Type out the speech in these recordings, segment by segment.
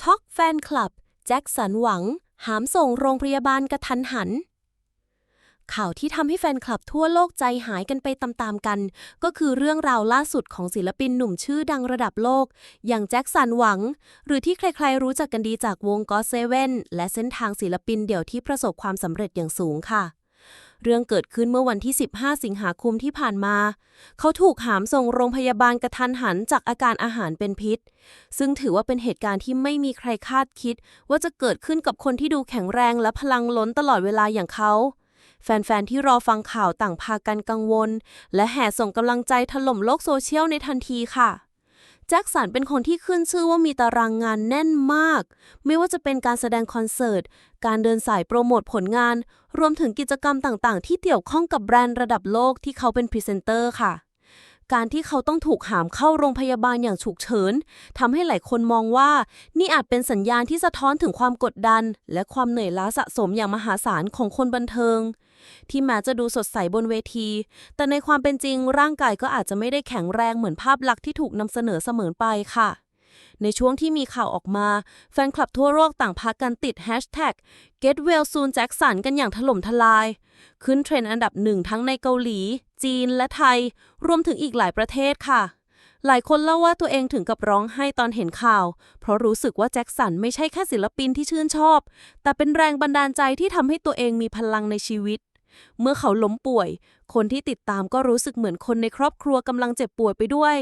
ช็อกแฟนคลับ แจ็คสันหวัง หามส่งโรงพยาบาลกระทันหัน ข่าวที่ทำให้แฟนคลับทั่วโลกใจหายกันไปตามๆกัน ก็คือเรื่องราวล่าสุดของศิลปินหนุ่มชื่อดังระดับโลก อย่างแจ็คสันหวัง หรือที่ใครๆรู้จักกันดีจากวงก็เซเว่นและเส้นทางศิลปินเดี่ยวที่ประสบความสำเร็จอย่างสูงค่ะ เรื่องเกิดขึ้นเมื่อวันที่ 15 สิงหาคมที่ผ่านมา เขาถูกหามส่งโรงพยาบาลกระทันหันจากอาการอาหารเป็นพิษ ซึ่งถือว่าเป็นเหตุการณ์ที่ไม่มีใครคาดคิด ว่าจะเกิดขึ้นกับคนที่ดูแข็งแรงและพลังล้นตลอดเวลาอย่างเขาแฟน ๆ ที่รอฟังข่าวต่างพากันกังวล และแห่ส่งกำลังใจถล่มโลกโซเชียลในทันทีค่ะ แจ็คสันเป็นคนที่ขึ้นชื่อว่ามีตารางงานแน่นมาก ไม่ว่าจะเป็นการแสดงคอนเสิร์ต การเดินสายโปรโมทผลงาน รวมถึงกิจกรรมต่างๆ ที่เกี่ยวข้องกับแบรนด์ระดับโลกที่เขาเป็นพรีเซนเตอร์ค่ะ การที่เขาต้องถูกหามเข้าโรงพยาบาลอย่างฉุกเฉินทำให้หลายคนมองว่า นี่อาจเป็นสัญญาณที่สะท้อนถึงความกดดัน และความเหนื่อยล้าสะสมอย่างมหาศาลของคนบันเทิง ที่แม้จะดูสดใสบนเวที แต่ในความเป็นจริงร่างกายก็อาจจะไม่ได้แข็งแรงเหมือนภาพลักษณ์ที่ถูกนำเสนอเสมอไปค่ะ ในช่วงที่มีข่าวออกมา แฟนคลับทั่วโลกต่างพากันติด hashtag get well soon Jackson กันอย่างถล่มทลาย ขึ้นเทรนด์อันดับหนึ่งทั้งในเกาหลี จีนและไทย รวมถึงอีกหลายประเทศค่ะ หลายคนเล่าว่าตัวเองถึงกับร้องไห้ตอนเห็นข่าว เพราะรู้สึกว่าแจ็คสันไม่ใช่แค่ศิลปินที่ชื่นชอบ แต่เป็นแรงบันดาลใจที่ทำให้ตัวเองมีพลังในชีวิตเมื่อเขาล้มป่วย คนที่ติดตามก็รู้สึกเหมือนคนในครอบครัวกำลังเจ็บป่วยไปด้วย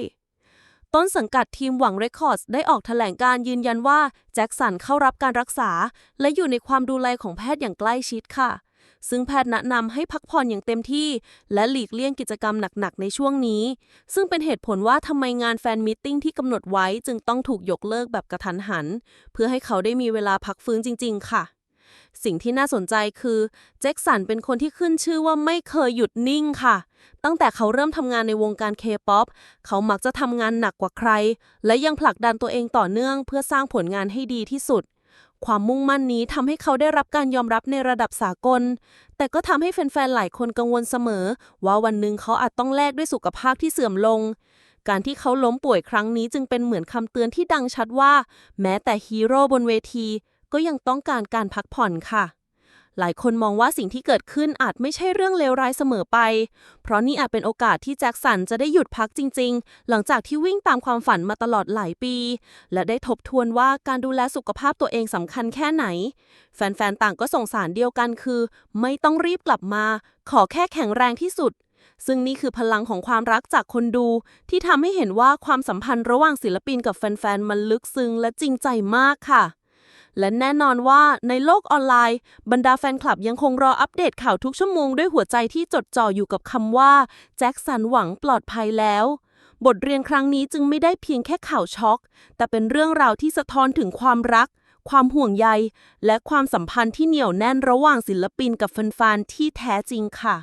ต้นสังกัดทีมหวังเรคคอร์ดได้ออกแถลงการยืนยันว่า แจ็คสันเข้ารับการรักษา และอยู่ในความดูแลของแพทย์อย่างใกล้ชิดค่ะ ซึ่งแพทย์แนะนำให้พักผ่อนอย่างเต็มที่ และหลีกเลี่ยงกิจกรรมหนัก ๆ ในช่วงนี้ ซึ่งเป็นเหตุผลว่าทำไมงานแฟนมิทติ้งที่กำหนดไว้จึงต้องถูกยกเลิกแบบกระทันหัน เพื่อให้เขาได้มีเวลาพักฟื้นจริง ๆ ค่ะ สิ่งที่น่าสนใจคือแจ็คสันเป็นคนที่ขึ้นชื่อว่าไม่เคยหยุดนิ่งค่ะ ตั้งแต่เขาเริ่มทำงานในวงการเคป๊อปเขามักจะทำงานหนักกว่าใคร และยังผลักดันตัวเองต่อเนื่อง เพื่อสร้างผลงานให้ดีที่สุด ความมุ่งมั่นนี้ทำให้เขาได้รับการยอมรับในระดับสากล แต่ก็ทำให้แฟนๆหลายคนกังวลเสมอ ว่าวันหนึ่งเขาอาจต้องแลกด้วยสุขภาพที่เสื่อมลงการที่เขาล้มป่วยครั้งนี้จึงเป็นเหมือนคำเตือนที่ดังชัดว่า แม้แต่ฮีโร่บนเวที ก็ยังต้องการการพักผ่อนค่ะ หลายคนมองว่าสิ่งที่เกิดขึ้นอาจไม่ใช่เรื่องเลวร้ายเสมอไป เพราะนี่อาจเป็นโอกาสที่แจ็คสันจะได้หยุดพักจริง ๆ หลังจากที่วิ่งตามความฝันมาตลอดหลายปี และได้ทบทวนว่าการดูแลสุขภาพตัวเองสำคัญแค่ไหน แฟนๆ ต่างก็ส่งสารเดียวกันคือ ไม่ต้องรีบกลับมา ขอแค่แข็งแรงที่สุดซึ่งนี่คือพลังของความรักจากคนดู ที่ทำให้เห็นว่าความสัมพันธ์ระหว่างศิลปินกับแฟนๆ มันลึกซึ้งและจริงใจมากค่ะ และแน่นอนว่าในโลกออนไลน์ บรรดาแฟนคลับยังคงรออัปเดตข่าวทุกชั่วโมงด้วยหัวใจที่จดจ่ออยู่กับคำว่า แจ็คสันหวังปลอดภัยแล้ว บทเรียนครั้งนี้จึงไม่ได้เพียงแค่ข่าวช็อก แต่เป็นเรื่องราวที่สะท้อนถึงความรัก ความห่วงใย และความสัมพันธ์ที่เหนียวแน่นระหว่างศิลปินกับแฟนๆที่แท้จริงค่ะ